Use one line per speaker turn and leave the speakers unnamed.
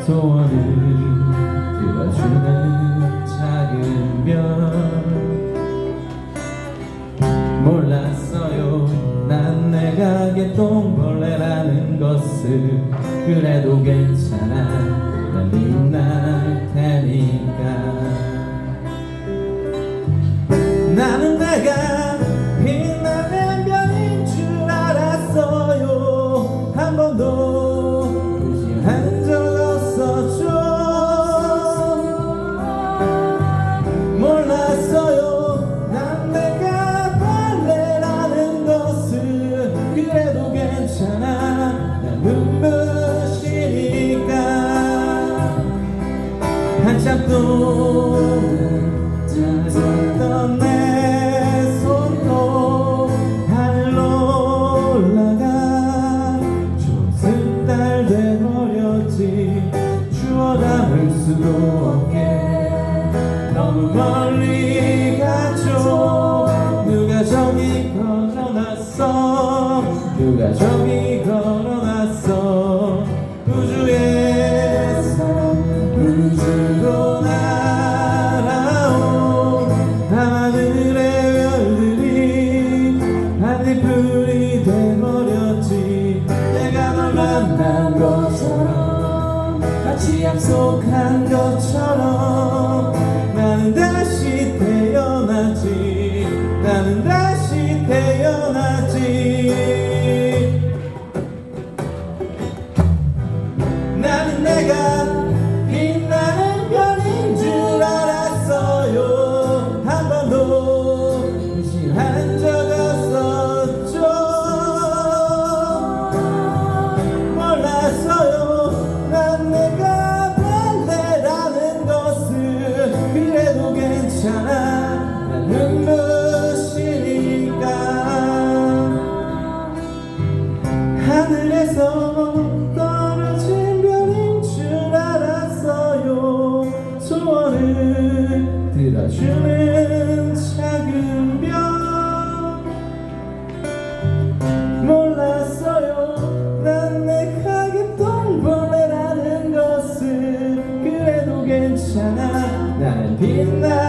소원을 들어주는 작은 별. 몰랐어요. 난 내가 개똥벌레라는 것을 그래도 괜찮아. 난 빛날 테니까. 나는 멀리 가죠. 누가 저기 걸어놨어? 누가 저기 약속한 것처럼 괜찮아 나는 무엇이니까. 하늘에서 떨어진 별인 줄 알았어요. 소원을 들어주는 작은 별. 몰랐어요. 난 내가 겠던 벌레라는 것을. 그래도 괜찮아. 나는 빛나.